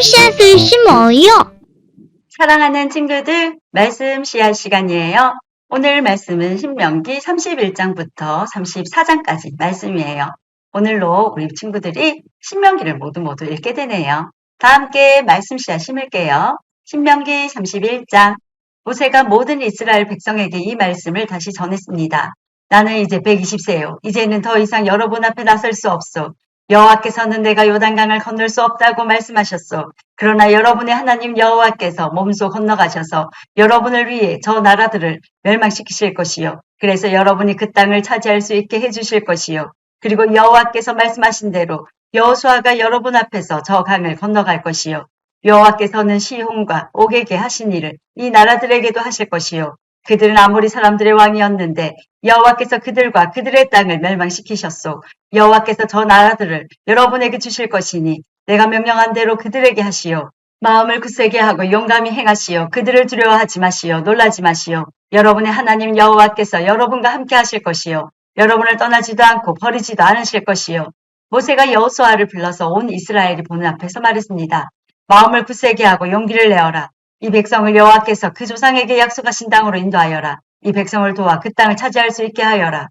씨앗 을 심어요. 사랑하는 친구들, 말씀 씨앗 시간이에요. 오늘 말씀은 신명기 31장부터 34장까지 말씀이에요. 오늘로 우리 친구들이 신명기를 모두 모두 읽게 되네요. 다 함께 말씀 씨앗 심을게요. 신명기 31장. 모세가 모든 이스라엘 백성에게 이 말씀을 다시 전했습니다. 나는 이제 120세요. 이제는 더 이상 여러분 앞에 나설 수 없소. 여호와께서는 내가 요단강을 건널 수 없다고 말씀하셨소. 그러나 여러분의 하나님 여호와께서 몸소 건너가셔서 여러분을 위해 저 나라들을 멸망시키실 것이요. 그래서 여러분이 그 땅을 차지할 수 있게 해주실 것이요. 그리고 여호와께서 말씀하신 대로 여호수아가 여러분 앞에서 저 강을 건너갈 것이요. 여호와께서는 시혼과 옥에게 하신 일을 이 나라들에게도 하실 것이요. 그들은 아무리 사람들의 왕이었는데 여호와께서 그들과 그들의 땅을 멸망시키셨소. 여호와께서 저 나라들을 여러분에게 주실 것이니 내가 명령한 대로 그들에게 하시오. 마음을 굳세게 하고 용감히 행하시오. 그들을 두려워하지 마시오. 놀라지 마시오. 여러분의 하나님 여호와께서 여러분과 함께 하실 것이요. 여러분을 떠나지도 않고 버리지도 않으실 것이요. 모세가 여호수아를 불러서 온 이스라엘이 보는 앞에서 말했습니다. 마음을 굳세게 하고 용기를 내어라. 이 백성을 여호와께서 그 조상에게 약속하신 땅으로 인도하여라. 이 백성을 도와 그 땅을 차지할 수 있게 하여라.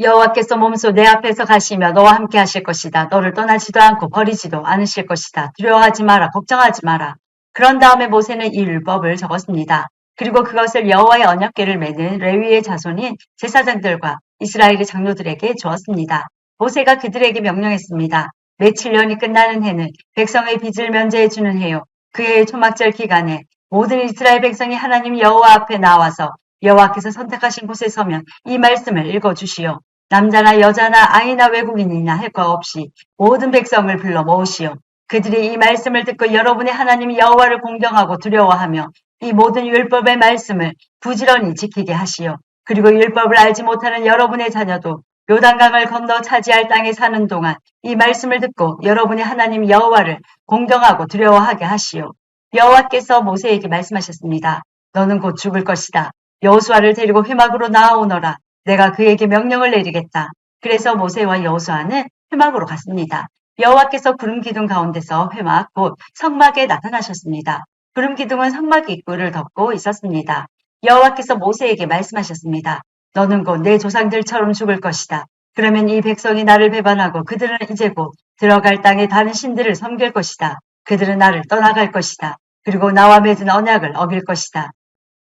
여호와께서 몸소 내 앞에서 가시며 너와 함께 하실 것이다. 너를 떠나지도 않고 버리지도 않으실 것이다. 두려워하지 마라. 걱정하지 마라. 그런 다음에 모세는 이 율법을 적었습니다. 그리고 그것을 여호와의 언약궤를 매는 레위의 자손인 제사장들과 이스라엘의 장로들에게 주었습니다. 모세가 그들에게 명령했습니다. 매 7년이 끝나는 해는 백성의 빚을 면제해 주는 해요. 그해의 초막절 기간에 모든 이스라엘 백성이 하나님 여호와 앞에 나와서 여호와께서 선택하신 곳에 서면 이 말씀을 읽어 주시오. 남자나 여자나 아이나 외국인이나 할 것 없이 모든 백성을 불러 모으시오. 그들이 이 말씀을 듣고 여러분의 하나님 여호와를 공경하고 두려워하며 이 모든 율법의 말씀을 부지런히 지키게 하시오. 그리고 율법을 알지 못하는 여러분의 자녀도 요단강을 건너 차지할 땅에 사는 동안 이 말씀을 듣고 여러분의 하나님 여호와를 공경하고 두려워하게 하시오. 여호와께서 모세에게 말씀하셨습니다. 너는 곧 죽을 것이다. 여호수아를 데리고 회막으로 나아오너라. 내가 그에게 명령을 내리겠다. 그래서 모세와 여호수아는 회막으로 갔습니다. 여호와께서 구름 기둥 가운데서 회막 곧 성막에 나타나셨습니다. 구름 기둥은 성막 입구를 덮고 있었습니다. 여호와께서 모세에게 말씀하셨습니다. 너는 곧 내 조상들처럼 죽을 것이다. 그러면 이 백성이 나를 배반하고 그들은 이제 곧 들어갈 땅에 다른 신들을 섬길 것이다. 그들은 나를 떠나갈 것이다. 그리고 나와 맺은 언약을 어길 것이다.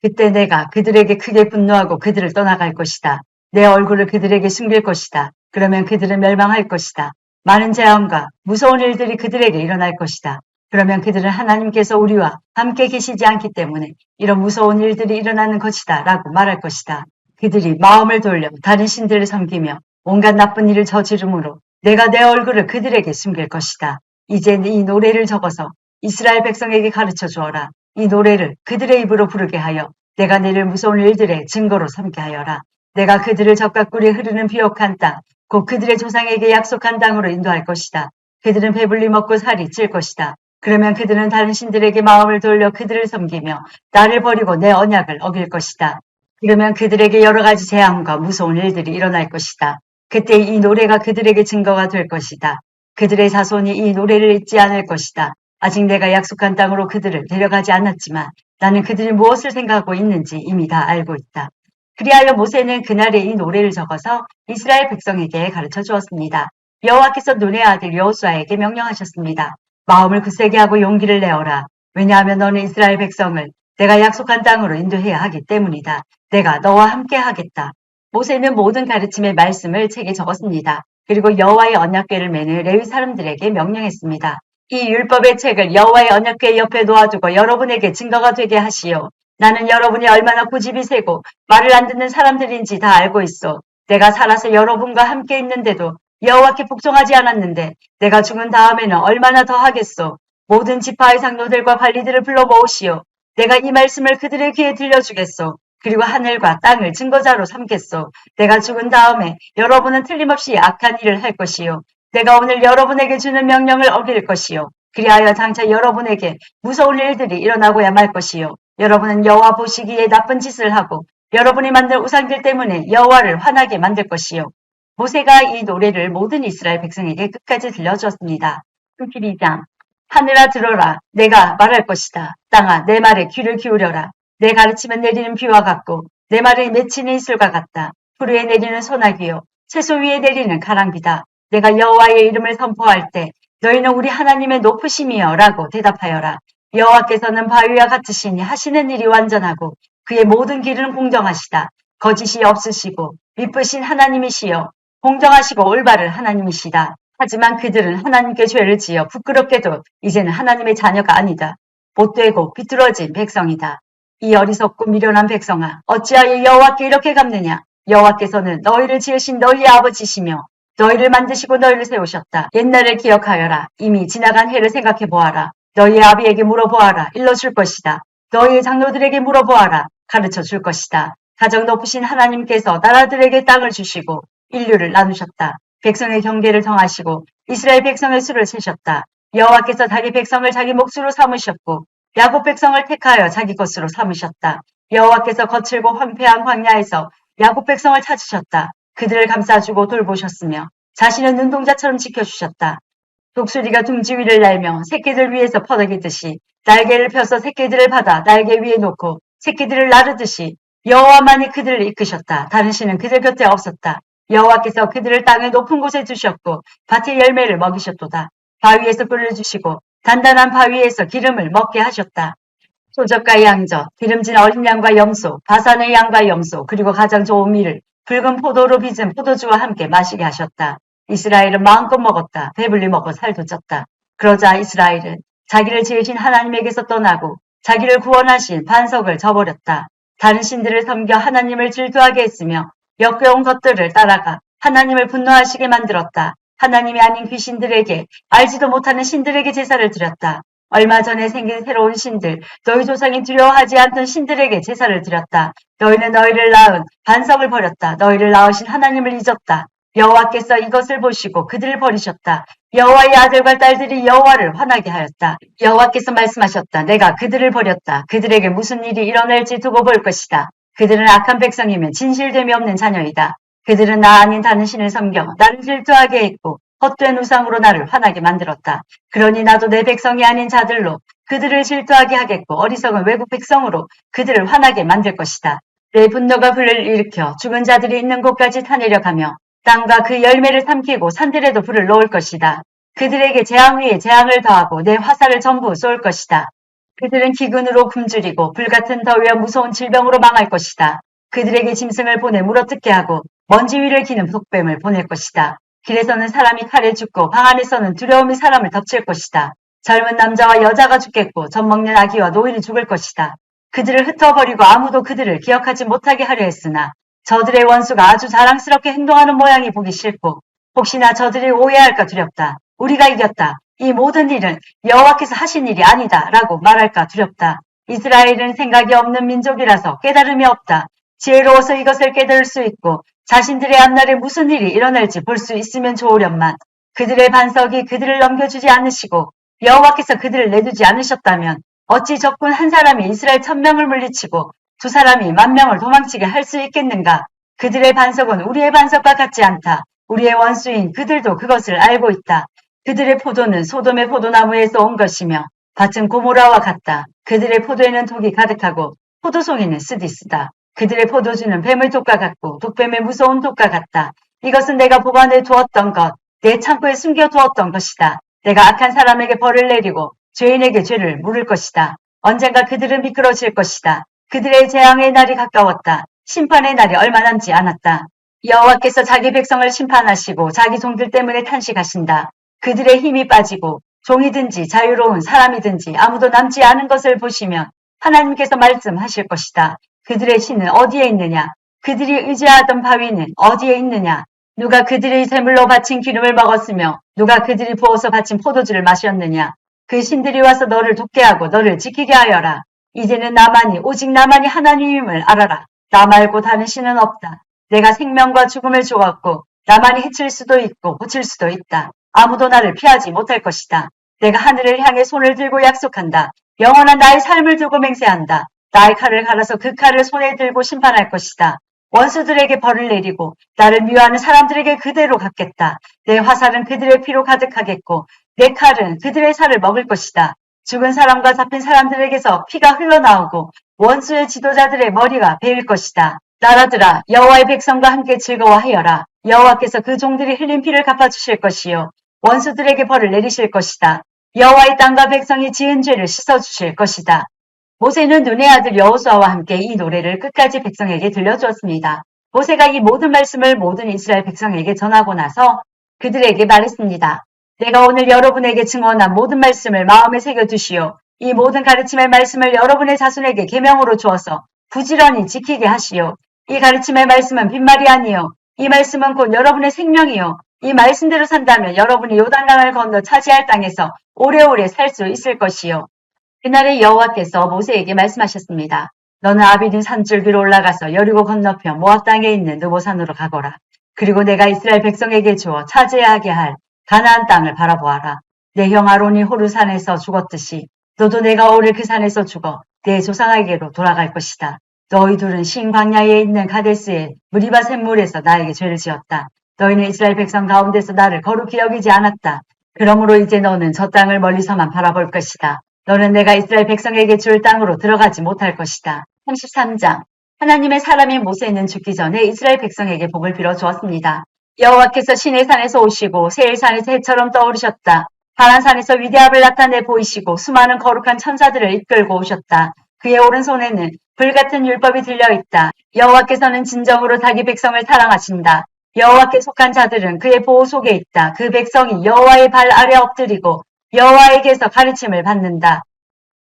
그때 내가 그들에게 크게 분노하고 그들을 떠나갈 것이다. 내 얼굴을 그들에게 숨길 것이다. 그러면 그들은 멸망할 것이다. 많은 재앙과 무서운 일들이 그들에게 일어날 것이다. 그러면 그들은 하나님께서 우리와 함께 계시지 않기 때문에 이런 무서운 일들이 일어나는 것이다 라고 말할 것이다. 그들이 마음을 돌려 다른 신들을 섬기며 온갖 나쁜 일을 저지르므로 내가 내 얼굴을 그들에게 숨길 것이다. 이제 이 노래를 적어서 이스라엘 백성에게 가르쳐 주어라. 이 노래를 그들의 입으로 부르게 하여 내가 내릴 무서운 일들의 증거로 삼게 하여라. 내가 그들을 적과 꿀이 흐르는 비옥한 땅, 곧 그들의 조상에게 약속한 땅으로 인도할 것이다. 그들은 배불리 먹고 살이 찔 것이다. 그러면 그들은 다른 신들에게 마음을 돌려 그들을 섬기며 나를 버리고 내 언약을 어길 것이다. 그러면 그들에게 여러 가지 재앙과 무서운 일들이 일어날 것이다. 그때 이 노래가 그들에게 증거가 될 것이다. 그들의 자손이 이 노래를 잊지 않을 것이다. 아직 내가 약속한 땅으로 그들을 데려가지 않았지만 나는 그들이 무엇을 생각하고 있는지 이미 다 알고 있다. 그리하여 모세는 그날에 이 노래를 적어서 이스라엘 백성에게 가르쳐 주었습니다. 여호와께서 눈의 아들 여호수아에게 명령하셨습니다. 마음을 굳세게 하고 용기를 내어라. 왜냐하면 너는 이스라엘 백성을 내가 약속한 땅으로 인도해야 하기 때문이다. 내가 너와 함께 하겠다. 모세는 모든 가르침의 말씀을 책에 적었습니다. 그리고 여호와의 언약궤를 매는 레위 사람들에게 명령했습니다. 이 율법의 책을 여호와의 언약궤 옆에 놓아두고 여러분에게 증거가 되게 하시오. 나는 여러분이 얼마나 고집이 세고 말을 안 듣는 사람들인지 다 알고 있어. 내가 살아서 여러분과 함께 있는데도 여호와께 복종하지 않았는데 내가 죽은 다음에는 얼마나 더 하겠소. 모든 지파의 장로들과 관리들을 불러 모으시오. 내가 이 말씀을 그들의 귀에 들려주겠소. 그리고 하늘과 땅을 증거자로 삼겠소. 내가 죽은 다음에 여러분은 틀림없이 악한 일을 할 것이요. 내가 오늘 여러분에게 주는 명령을 어길 것이요. 그리하여 장차 여러분에게 무서운 일들이 일어나고야 말 것이요. 여러분은 여호와 보시기에 나쁜 짓을 하고 여러분이 만든 우상들 때문에 여호와를 화나게 만들 것이요. 모세가 이 노래를 모든 이스라엘 백성에게 끝까지 들려주었습니다. 32장 하늘아 들어라. 내가 말할 것이다. 땅아 내 말에 귀를 기울여라. 내 가르침은 내리는 비와 같고 내 말을 맺히는 이슬과 같다. 푸르에 내리는 소나기요. 채소 위에 내리는 가랑비다. 내가 여호와의 이름을 선포할 때 너희는 우리 하나님의 높으심이여 라고 대답하여라. 여호와께서는 바위와 같으시니 하시는 일이 완전하고 그의 모든 길은 공정하시다. 거짓이 없으시고 미쁘신 하나님이시여 공정하시고 올바른 하나님이시다. 하지만 그들은 하나님께 죄를 지어 부끄럽게도 이제는 하나님의 자녀가 아니다. 못되고 비뚤어진 백성이다. 이 어리석고 미련한 백성아 어찌하여 여호와께 이렇게 갚느냐 여호와께서는 너희를 지으신 너희의 아버지시며 너희를 만드시고 너희를 세우셨다. 옛날을 기억하여라. 이미 지나간 해를 생각해 보아라. 너희의 아비에게 물어보아라. 일러줄 것이다. 너희의 장로들에게 물어보아라. 가르쳐 줄 것이다. 가정 높으신 하나님께서 나라들에게 땅을 주시고 인류를 나누셨다. 백성의 경계를 정하시고 이스라엘 백성의 수를 세셨다. 여호와께서 자기 백성을 자기 몫으로 삼으셨고 야곱 백성을 택하여 자기 것으로 삼으셨다. 여호와께서 거칠고 황폐한 광야에서 야곱 백성을 찾으셨다. 그들을 감싸주고 돌보셨으며 자신의 눈동자처럼 지켜주셨다. 독수리가 둥지 위를 날며 새끼들 위에서 퍼덕이듯이 날개를 펴서 새끼들을 받아 날개 위에 놓고 새끼들을 나르듯이 여호와만이 그들을 이끄셨다. 다른 신은 그들 곁에 없었다. 여호와께서 그들을 땅의 높은 곳에 두셨고 밭의 열매를 먹이셨도다. 바위에서 꿀을 주시고 단단한 바위에서 기름을 먹게 하셨다. 소적과 양저, 기름진 어린 양과 염소, 바산의 양과 염소, 그리고 가장 좋은 밀을 붉은 포도로 빚은 포도주와 함께 마시게 하셨다. 이스라엘은 마음껏 먹었다. 배불리 먹어 살도 쪘다. 그러자 이스라엘은 자기를 지으신 하나님에게서 떠나고 자기를 구원하신 반석을 저버렸다. 다른 신들을 섬겨 하나님을 질투하게 했으며 역겨운 것들을 따라가 하나님을 분노하시게 만들었다. 하나님이 아닌 귀신들에게 알지도 못하는 신들에게 제사를 드렸다. 얼마 전에 생긴 새로운 신들, 너희 조상이 두려워하지 않던 신들에게 제사를 드렸다. 너희는 너희를 낳은 반석을 버렸다. 너희를 낳으신 하나님을 잊었다. 여호와께서 이것을 보시고 그들을 버리셨다. 여호와의 아들과 딸들이 여호와를 화나게 하였다. 여호와께서 말씀하셨다. 내가 그들을 버렸다. 그들에게 무슨 일이 일어날지 두고 볼 것이다. 그들은 악한 백성이면 진실됨이 없는 자녀이다. 그들은 나 아닌 다른 신을 섬겨 나를 질투하게 했고 헛된 우상으로 나를 화나게 만들었다. 그러니 나도 내 백성이 아닌 자들로 그들을 질투하게 하겠고 어리석은 외국 백성으로 그들을 화나게 만들 것이다. 내 분노가 불을 일으켜 죽은 자들이 있는 곳까지 타내려가며 땅과 그 열매를 삼키고 산들에도 불을 놓을 것이다. 그들에게 재앙 위에 재앙을 더하고 내 화살을 전부 쏠 것이다. 그들은 기근으로 굶주리고 불같은 더위와 무서운 질병으로 망할 것이다. 그들에게 짐승을 보내 물어뜯게 하고 먼지 위를 기는 독뱀을 보낼 것이다. 길에서는 사람이 칼에 죽고 방 안에서는 두려움이 사람을 덮칠 것이다. 젊은 남자와 여자가 죽겠고 젖 먹는 아기와 노인이 죽을 것이다. 그들을 흩어버리고 아무도 그들을 기억하지 못하게 하려 했으나 저들의 원수가 아주 자랑스럽게 행동하는 모양이 보기 싫고 혹시나 저들이 오해할까 두렵다. 우리가 이겼다. 이 모든 일은 여호와께서 하신 일이 아니다. 라고 말할까 두렵다. 이스라엘은 생각이 없는 민족이라서 깨달음이 없다. 지혜로워서 이것을 깨달을 수 있고 자신들의 앞날에 무슨 일이 일어날지 볼 수 있으면 좋으련만 그들의 반석이 그들을 넘겨주지 않으시고 여호와께서 그들을 내두지 않으셨다면 어찌 적군 한 사람이 이스라엘 천명을 물리치고 두 사람이 만 명을 도망치게 할 수 있겠는가? 그들의 반석은 우리의 반석과 같지 않다. 우리의 원수인 그들도 그것을 알고 있다. 그들의 포도는 소돔의 포도나무에서 온 것이며 밭은 고모라와 같다. 그들의 포도에는 독이 가득하고 포도송이는 쓰디쓰다. 그들의 포도주는 뱀의 독과 같고 독뱀의 무서운 독과 같다. 이것은 내가 보관해 두었던 것, 내 창고에 숨겨 두었던 것이다. 내가 악한 사람에게 벌을 내리고 죄인에게 죄를 물을 것이다. 언젠가 그들은 미끄러질 것이다. 그들의 재앙의 날이 가까웠다. 심판의 날이 얼마 남지 않았다. 여호와께서 자기 백성을 심판하시고 자기 종들 때문에 탄식하신다. 그들의 힘이 빠지고 종이든지 자유로운 사람이든지 아무도 남지 않은 것을 보시면 하나님께서 말씀하실 것이다. 그들의 신은 어디에 있느냐? 그들이 의지하던 바위는 어디에 있느냐? 누가 그들의 제물로 바친 기름을 먹었으며 누가 그들이 부어서 바친 포도주를 마셨느냐? 그 신들이 와서 너를 돕게 하고 너를 지키게 하여라. 이제는 나만이 오직 나만이 하나님임을 알아라. 나 말고 다른 신은 없다. 내가 생명과 죽음을 주었고 나만이 해칠 수도 있고 고칠 수도 있다. 아무도 나를 피하지 못할 것이다. 내가 하늘을 향해 손을 들고 약속한다. 영원한 나의 삶을 두고 맹세한다. 나의 칼을 갈아서 그 칼을 손에 들고 심판할 것이다. 원수들에게 벌을 내리고 나를 미워하는 사람들에게 그대로 갚겠다. 내 화살은 그들의 피로 가득하겠고 내 칼은 그들의 살을 먹을 것이다. 죽은 사람과 잡힌 사람들에게서 피가 흘러나오고 원수의 지도자들의 머리가 베일 것이다. 나라들아 여호와의 백성과 함께 즐거워하여라. 여호와께서 그 종들이 흘린 피를 갚아주실 것이요 원수들에게 벌을 내리실 것이다. 여호와의 땅과 백성이 지은 죄를 씻어주실 것이다. 모세는 눈의 아들 여호수아와 함께 이 노래를 끝까지 백성에게 들려주었습니다. 모세가 이 모든 말씀을 모든 이스라엘 백성에게 전하고 나서 그들에게 말했습니다. 내가 오늘 여러분에게 증언한 모든 말씀을 마음에 새겨두시오. 이 모든 가르침의 말씀을 여러분의 자손에게 계명으로 주어서 부지런히 지키게 하시오. 이 가르침의 말씀은 빈말이 아니요. 이 말씀은 곧 여러분의 생명이요. 이 말씀대로 산다면 여러분이 요단강을 건너 차지할 땅에서 오래오래 살 수 있을 것이요. 그날에 여호와께서 모세에게 말씀하셨습니다. 너는 아비딘 산줄기로 올라가서 여리고 건너편 모압 땅에 있는 느보산으로 가거라. 그리고 내가 이스라엘 백성에게 주어 차지하게 할 가나안 땅을 바라보아라. 내 형 아론이 호르산에서 죽었듯이 너도 내가 오를 그 산에서 죽어 내 조상에게로 돌아갈 것이다. 너희 둘은 신 광야에 있는 가데스의 무리바 샘물에서 나에게 죄를 지었다. 너희는 이스라엘 백성 가운데서 나를 거룩히 여기지 않았다. 그러므로 이제 너는 저 땅을 멀리서만 바라볼 것이다. 너는 내가 이스라엘 백성에게 줄 땅으로 들어가지 못할 것이다. 33장 하나님의 사람인 모세는 죽기 전에 이스라엘 백성에게 복을 빌어 주었습니다. 여호와께서 신의 산에서 오시고 세일산에서 해처럼 떠오르셨다. 바란산에서 위대함을 나타내 보이시고 수많은 거룩한 천사들을 이끌고 오셨다. 그의 오른손에는 불같은 율법이 들려있다. 여호와께서는 진정으로 자기 백성을 사랑하신다. 여호와께 속한 자들은 그의 보호 속에 있다. 그 백성이 여호와의 발 아래 엎드리고 여호와에게서 가르침을 받는다.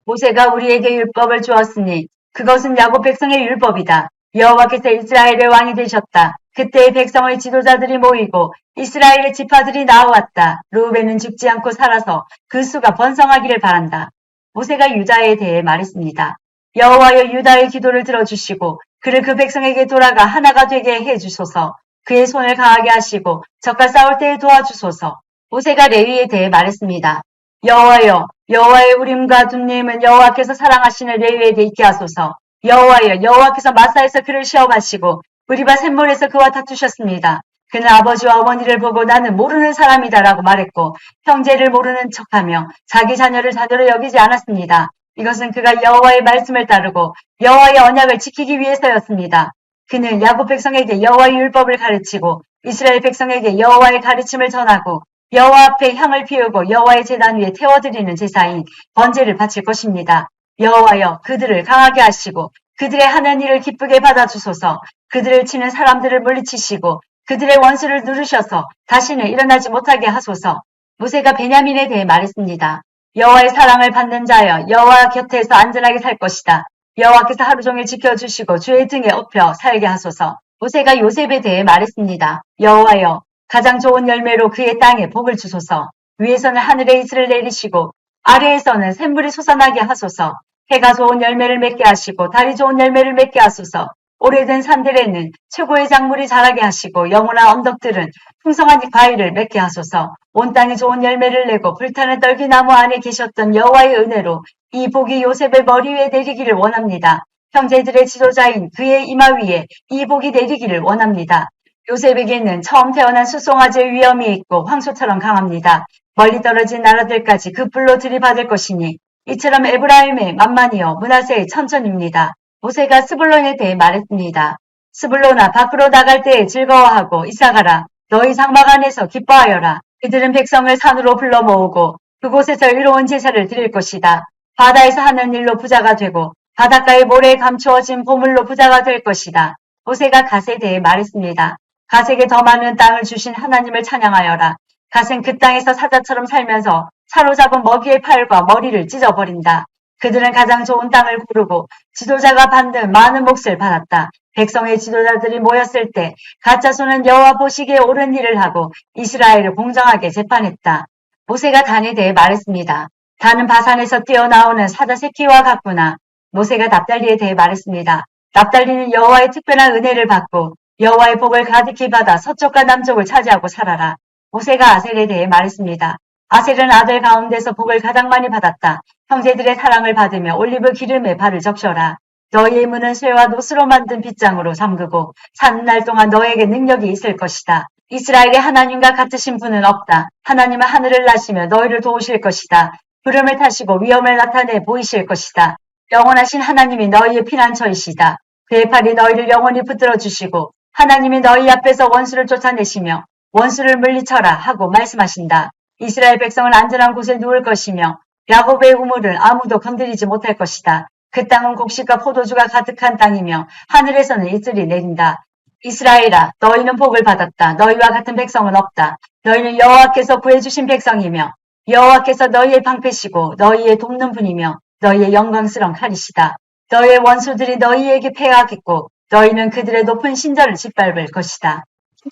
모세가 우리에게 율법을 주었으니 그것은 야곱 백성의 율법이다. 여호와께서 이스라엘의 왕이 되셨다. 그때의 백성의 지도자들이 모이고 이스라엘의 지파들이 나왔다. 루벤은 죽지 않고 살아서 그 수가 번성하기를 바란다. 모세가 유다에 대해 말했습니다. 여호와여 유다의 기도를 들어주시고 그를 그 백성에게 돌아가 하나가 되게 해주소서. 그의 손을 강하게 하시고 적과 싸울 때에 도와주소서. 모세가 레위에 대해 말했습니다. 여호와여 여호와의 우림과 둔님은 여호와께서 사랑하시는 레위에게 있게 하소서. 여호와여 여호와께서 마사에서 그를 시험하시고 우리바 샘물에서 그와 다투셨습니다. 그는 아버지와 어머니를 보고 나는 모르는 사람이다라고 말했고 형제를 모르는 척하며 자기 자녀를 자녀로 여기지 않았습니다. 이것은 그가 여호와의 말씀을 따르고 여호와의 언약을 지키기 위해서였습니다. 그는 야곱 백성에게 여호와의 율법을 가르치고 이스라엘 백성에게 여호와의 가르침을 전하고 여호와 앞에 향을 피우고 여호와의 제단 위에 태워드리는 제사인 번제를 바칠 것입니다. 여호와여 그들을 강하게 하시고 그들의 하는 일을 기쁘게 받아주소서 그들을 치는 사람들을 물리치시고 그들의 원수를 누르셔서 다시는 일어나지 못하게 하소서 모세가 베냐민에 대해 말했습니다. 여호와의 사랑을 받는 자여 여호와 곁에서 안전하게 살 것이다. 여호와께서 하루 종일 지켜주시고 주의 등에 업혀 살게 하소서. 모세가 요셉에 대해 말했습니다. 여호와여 가장 좋은 열매로 그의 땅에 복을 주소서. 위에서는 하늘의 이슬을 내리시고 아래에서는 샘물이 솟아나게 하소서. 해가 좋은 열매를 맺게 하시고 달이 좋은 열매를 맺게 하소서. 오래된 산들에는 최고의 작물이 자라게 하시고 영원한 언덕들은 풍성한 과일을 맺게 하소서. 온 땅이 좋은 열매를 내고 불타는 떨기나무 안에 계셨던 여호와의 은혜로 이 복이 요셉의 머리 위에 내리기를 원합니다. 형제들의 지도자인 그의 이마 위에 이 복이 내리기를 원합니다. 요셉에게는 처음 태어난 수송아지의 위험이 있고 황소처럼 강합니다. 멀리 떨어진 나라들까지 그 불로 들이받을 것이니 이처럼 에브라임의 만만이요 문하세의 천천입니다. 모세가 스불론에 대해 말했습니다. 스불론아 밖으로 나갈 때에 즐거워하고 이사가라 너희 장막 안에서 기뻐하여라. 그들은 백성을 산으로 불러 모으고 그곳에서 의로운 제사를 드릴 것이다. 바다에서 하는 일로 부자가 되고 바닷가의 모래에 감추어진 보물로 부자가 될 것이다. 모세가 갓에 대해 말했습니다. 갓에게 더 많은 땅을 주신 하나님을 찬양하여라. 갓은 그 땅에서 사자처럼 살면서 사로잡은 먹이의 팔과 머리를 찢어버린다. 그들은 가장 좋은 땅을 고르고 지도자가 받는 많은 몫을 받았다. 백성의 지도자들이 모였을 때 가짜손은 여호와 보시기에 옳은 일을 하고 이스라엘을 공정하게 재판했다. 모세가 단에 대해 말했습니다. 단은 바산에서 뛰어나오는 사자 새끼와 같구나. 모세가 납달리에 대해 말했습니다. 납달리는 여호와의 특별한 은혜를 받고 여호와의 복을 가득히 받아 서쪽과 남쪽을 차지하고 살아라. 모세가 아셀에 대해 말했습니다. 아셀은 아들 가운데서 복을 가장 많이 받았다. 형제들의 사랑을 받으며 올리브 기름에 발을 적셔라. 너희의 문은 쇠와 노스로 만든 빗장으로 잠그고 사는 날 동안 너에게 능력이 있을 것이다. 이스라엘의 하나님과 같으신 분은 없다. 하나님은 하늘을 나시며 너희를 도우실 것이다. 구름을 타시고 위험을 나타내 보이실 것이다. 영원하신 하나님이 너희의 피난처이시다. 그의 팔이 너희를 영원히 붙들어 주시고 하나님이 너희 앞에서 원수를 쫓아내시며 원수를 물리쳐라 하고 말씀하신다. 이스라엘 백성은 안전한 곳에 누울 것이며 야곱의 우물을 아무도 건드리지 못할 것이다. 그 땅은 곡식과 포도주가 가득한 땅이며 하늘에서는 이슬이 내린다. 이스라엘아 너희는 복을 받았다. 너희와 같은 백성은 없다. 너희는 여호와께서 구해주신 백성이며 여호와께서 너희의 방패시고 너희의 돕는 분이며 너희의 영광스러운 칼이시다. 너희의 원수들이 너희에게 패하겠고 너희는 그들의 높은 신전을 짓밟을 것이다.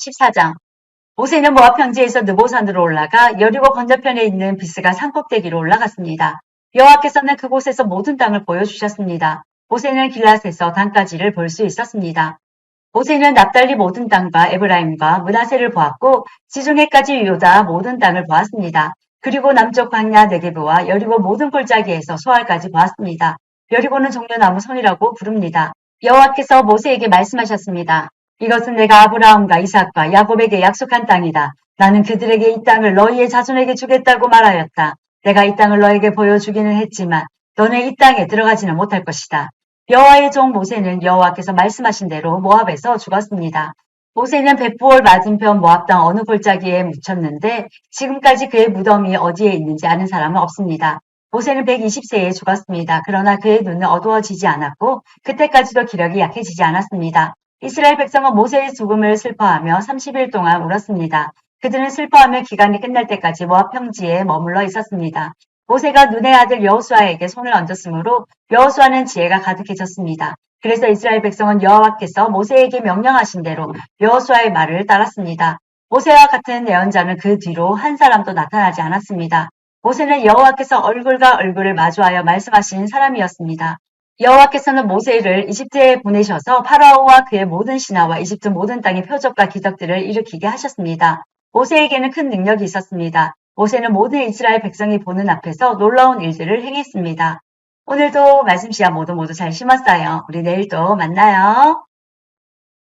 14장 모세는 모압 평지에서 느보산으로 올라가 여리고 건너편에 있는 비스가 산꼭대기로 올라갔습니다. 여호와께서는 그곳에서 모든 땅을 보여주셨습니다. 모세는 길랏에서 단까지를 볼 수 있었습니다. 모세는 납달리 모든 땅과 에브라임과 문하세를 보았고 지중해까지 요다 모든 땅을 보았습니다. 그리고 남쪽 광야 네게브와 여리고 모든 골짜기에서 소알까지 보았습니다. 여리고는 종려나무 성이라고 부릅니다. 여호와께서 모세에게 말씀하셨습니다. 이것은 내가 아브라함과 이삭과 야곱에게 약속한 땅이다. 나는 그들에게 이 땅을 너희의 자손에게 주겠다고 말하였다. 내가 이 땅을 너에게 보여주기는 했지만 너는 이 땅에 들어가지는 못할 것이다. 여호와의 종 모세는 여호와께서 말씀하신 대로 모압에서 죽었습니다. 모세는 벳부올 맞은편 모압 땅 어느 골짜기에 묻혔는데 지금까지 그의 무덤이 어디에 있는지 아는 사람은 없습니다. 모세는 120세에 죽었습니다. 그러나 그의 눈은 어두워지지 않았고 그때까지도 기력이 약해지지 않았습니다. 이스라엘 백성은 모세의 죽음을 슬퍼하며 30일 동안 울었습니다. 그들은 슬퍼하며 기간이 끝날 때까지 모압 평지에 머물러 있었습니다. 모세가 눈의 아들 여호수아에게 손을 얹었으므로 여호수아는 지혜가 가득해졌습니다. 그래서 이스라엘 백성은 여호와께서 모세에게 명령하신 대로 여호수아의 말을 따랐습니다. 모세와 같은 예언자는 그 뒤로 한 사람도 나타나지 않았습니다. 모세는 여호와께서 얼굴과 얼굴을 마주하여 말씀하신 사람이었습니다. 여호와께서는 모세를 이집트에 보내셔서 파라오와 그의 모든 신하와 이집트 모든 땅의 표적과 기적들을 일으키게 하셨습니다. 모세에게는 큰 능력이 있었습니다. 모세는 모든 이스라엘 백성이 보는 앞에서 놀라운 일들을 행했습니다. 오늘도 말씀 시간 모두 모두 잘 심었어요. 우리 내일 또 만나요.